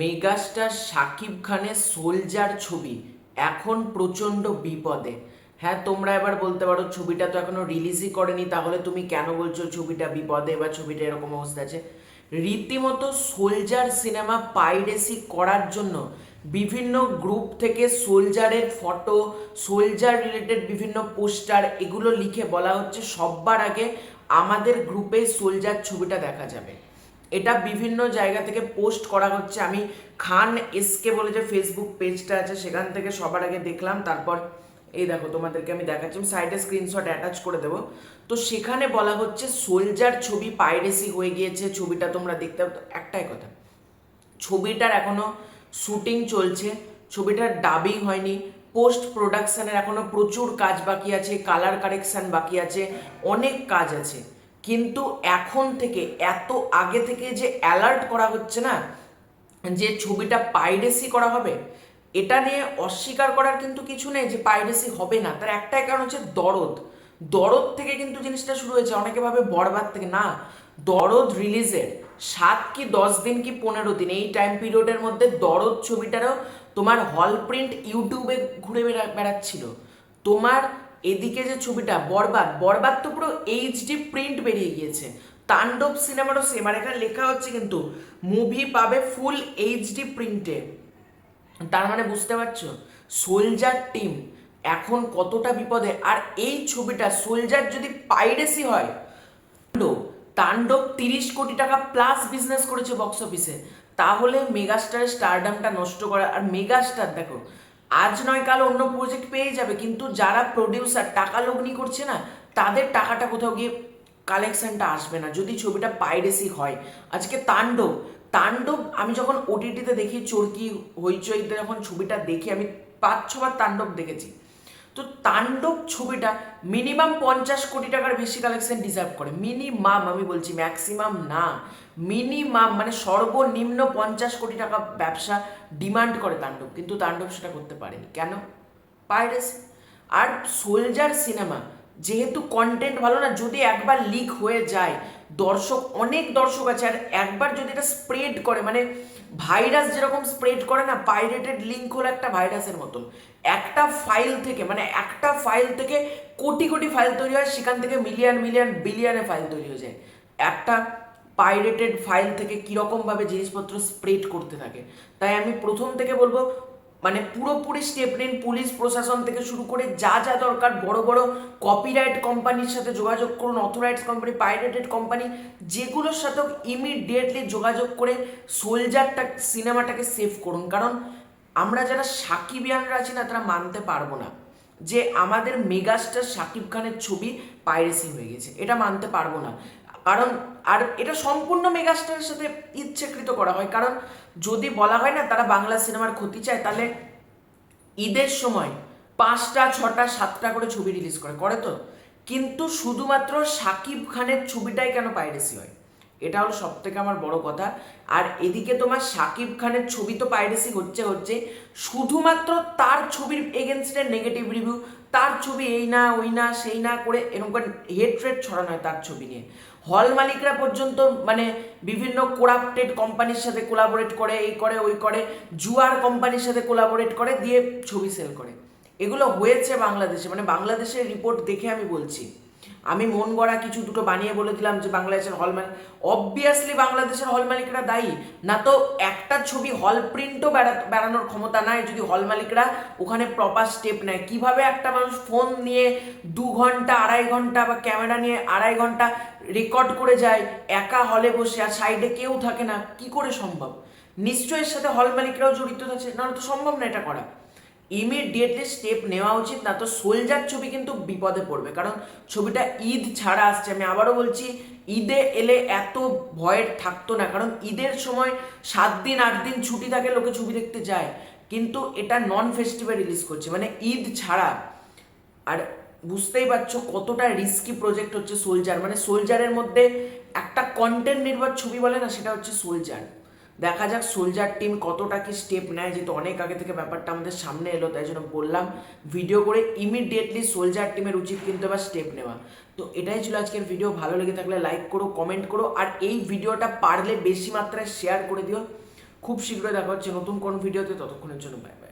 Megastar Shakib খানের soldier ছবি, এখন প্রচণ্ড বিপদে। হ্যাঁ তোমরা এবার বলতে পারো ছবিটা তো এখনও রিলিজই করেনি, তাহলে তুমি কেন বলছো ছবিটা বিপদে বা ছবিটা এরকম অবস্থা আছে? রীতিমতো সোলজার সিনেমা পাইরেসি করার জন্য বিভিন্ন গ্রুপ থেকে সোলজারের ফটো সোলজার রিলেটেড বিভিন্ন পোস্টার এগুলো লিখে বলা হচ্ছে সবার আগে আমাদের গ্রুপে সোলজার ছবিটা দেখা যাবে। এটা বিভিন্ন জায়গা থেকে পোস্ট করা হচ্ছে। আমি খান এসকে বলে যে ফেসবুক পেজটা আছে, সেখান থেকে সবার আগে দেখলাম। তারপর এই দেখো, তোমাদেরকে আমি দেখাচ্ছি। আমি সাইডে স্ক্রিনশট অ্যাটাচ করে দেবো। তো সেখানে বলা হচ্ছে সোলজার ছবি পাইরেসি হয়ে গিয়েছে। ছবিটা তোমরা দেখতে একটাই কথা, ছবিটার এখনও শুটিং চলছে। ছবিটার ডাবিং হয়নি। পোস্ট প্রোডাকশানের এখনও প্রচুর কাজ বাকি আছে। কালার কারেকশন বাকি আছে। অনেক কাজ আছে। কিন্তু এখন থেকে, এত আগে থেকে যে অ্যালার্ট করা হচ্ছে না, যে ছবিটা পাইরেসি করা হবে, এটা নিয়ে অস্বীকার করার কিন্তু কিছু নেই যে পাইরেসি হবে না। তার একটাই কারণ হচ্ছে দরদ। দরদ থেকে কিন্তু জিনিসটা শুরু হয়েছে, অনেকে ভাবে বরবাদ থেকে। না, দরদ রিলিজের সাত কি দশ দিন কি পনেরো দিন, এই টাইম পিরিয়ডের মধ্যে দরদ ছবিটারও তোমার হল প্রিন্ট ইউটিউবে ঘুরে বেড়া, বেড়াচ্ছিল। তোমার এদিকে যে ছবিটা, বরবাদ বরবাদ তো পুরো এইচডি প্রিন্ট বেরিয়ে গিয়েছে। তাণ্ডব সিনেমারও সেম আর এখানে লেখা হচ্ছে কিন্তু মুভি পাবে ফুল এইচডি প্রিন্টে তার মানে বুঝতে পারছ? সোলজার টিম এখন কতটা বিপদে? আর এই ছবিটা সোলজার যদি পাইরেসি হয়, তাণ্ডব তিরিশ কোটি টাকা প্লাস বিজনেস করেছে বক্স অফিসে তাহলে মেগাস্টারের স্টারডামটা নষ্ট করা, আর মেগাস্টার দেখো আজ নয়, কাল অন্য প্রজেক্ট পেয়ে যাবে, কিন্তু যারা প্রডিউসার টাকা লগ্নি করছে না, তাদের টাকাটা কোথাও গিয়ে কালেকশনটা আসবে না, যদি ছবিটা পাইরেসি হয়। আজকে তাণ্ডব তাণ্ডব, আমি যখন ওটিটিতে দেখি, চরকি হইচইতে যখন ছবিটা দেখি, আমি পাঁচ ছবার তাণ্ডব দেখেছি। তো তাণ্ডব ছবিটা মিনিমাম পঞ্চাশ কোটি টাকার বেশি কালেকশন ডিজার্ভ করে। মিনিমাম আমি বলছি ম্যাক্সিমাম না। মিনিমাম মানে সর্বনিম্ন পঞ্চাশ কোটি টাকা ব্যবসা ডিমান্ড করে তাণ্ডব, কিন্তু তাণ্ডব সেটা করতে পারেনি। কেন? পাইরেসি। আর সোলজার সিনেমা, যেহেতু কন্টেন্ট ভালো না, যদি একবার লিক হয়ে যায়, দর্শক, অনেক দর্শক আছে, আর একবার যদি এটা স্প্রেড করে মানে ভাইরাস যেরকম স্প্রেড করে না পাইরেটেড লিঙ্ক হলো একটা ভাইরাসের মতন। একটা ফাইল থেকে মানে একটা ফাইল থেকে কোটি কোটি ফাইল তৈরি হয়, সেখান থেকে মিলিয়ন মিলিয়ন বিলিয়নে ফাইল তৈরি হয়ে যায়। একটা পাইরেটেড ফাইল থেকে কীরকমভাবে জিনিসপত্র স্প্রেড করতে থাকে। তাই আমি প্রথম থেকে বলব মানে পুরোপুরি স্টেপ নিন পুলিশ প্রশাসন থেকে শুরু করে যা যা দরকার, বড় বড় কপিরাইট কোম্পানির সাথে যোগাযোগ করুন অথরাইজ কোম্পানি পাইরেটেড কোম্পানি যেগুলোর সাথে ইমিডিয়েটলি যোগাযোগ করে সোলজারটা, সিনেমাটাকে সেভ করুন। কারণ আমরা যারা সাকিব সাকিবিয়ানরা আছি না, তারা মানতে পারব না যে আমাদের মেগাস্টার সাকিব খানের ছবি পাইরেসি হয়ে গেছে। এটা মানতে পারব না। কারণ, আর এটা সম্পূর্ণ মেগাস্টারের সাথে ইচ্ছেকৃত করা হয়। কারণ, যদি বলা হয় না তারা বাংলা সিনেমার ক্ষতি চায়, তাহলে ঈদের সময় পাঁচটা, ছটা, সাতটা করে ছবি রিলিজ করে করে তো? কিন্তু শুধুমাত্র সাকিব খানের ছবিটাই কেন পাইরেসি হয়? এটা হলো সব থেকে আমার বড় কথা। আর এদিকে তোমার সাকিব খানের ছবি তো পাইরেসি হচ্ছে হচ্ছে শুধুমাত্র তার ছবির এগেনস্টে নেগেটিভ রিভিউ তার ছবি এই না, ওই না, সেই না করে এরকম করে হেট্রেট ছড়ানো হয় তার ছবি নিয়ে। হল মালিকরা পর্যন্ত মানে বিভিন্ন কোরাপ্টেড কোম্পানির সাথে কোলাবোরেট করে, এই করে, ওই করে, জুয়ার কোম্পানির সাথে কোলাবোরেট করে, দিয়ে ছবি সেল করে। এগুলো হয়েছে বাংলাদেশে মানে বাংলাদেশের রিপোর্ট দেখে আমি বলছি। আমি মন গড়া কিছু দুটো বানিয়ে বলে দিলাম যে বাংলাদেশের হল মালিক অবভিয়াসলি বাংলাদেশের হল মালিকরা দায়ী। না তো একটা ছবি হল প্রিন্টও বেড়া বেড়ানোর ক্ষমতা নাই যদি হল মালিকরা ওখানে প্রপার স্টেপ নেয়। কীভাবে একটা মানুষ ফোন নিয়ে দু ঘণ্টা, আড়াই ঘণ্টা বা ক্যামেরা নিয়ে আড়াই ঘণ্টা রেকর্ড করে যায়, একা হলে বসে আর সাইডে কেউ থাকে না, কি করে সম্ভব? নিশ্চয়ই এর সাথে হল মালিকরাও জড়িত আছে, নাহলে তো সম্ভব না এটা করা। ইমিডিয়েটলি স্টেপ নেওয়া উচিত, না তো সোলজার ছবি কিন্তু বিপদে পড়বে। কারণ ছবিটা ঈদ ছাড়া আসছে। আমি আবারও বলছি, ঈদে এলে এত ভয়ের থাকতো না। কারণ ঈদের সময় সাত দিন, আট দিন ছুটি থাকে, লোকে ছবি দেখতে যায়। কিন্তু এটা নন ফেস্টিভ্যাল রিলিজ করছে। মানে ঈদ ছাড়া। আর বুঝতেই পারছ কতটা রিস্কি প্রজেক্ট হচ্ছে সোলজার মানে সোলজারের মধ্যে একটা কন্টেন্ট নির্ভর ছবি বলে না, সেটা হচ্ছে সোলজার দেখা যাক সোলজার টিম কতটা কি স্টেপ নেয়, যেহেতু অনেক আগে থেকে ব্যাপারটা আমাদের সামনে এলো, তাই জন্য বললাম ভিডিও করে ইমিডিয়েটলি সোলজার টিমের উচিত কিন্তু এবার স্টেপ নেওয়া। তো এটাই ছিল আজকের ভিডিও ভালো লেগে থাকলে লাইক করো কমেন্ট করো, আর এই ভিডিওটা পারলে বেশি মাত্রায় শেয়ার করে দিও। খুব শীঘ্রই দেখা হচ্ছে নতুন কোন ভিডিওতে ততক্ষণের জন্য বাই বাই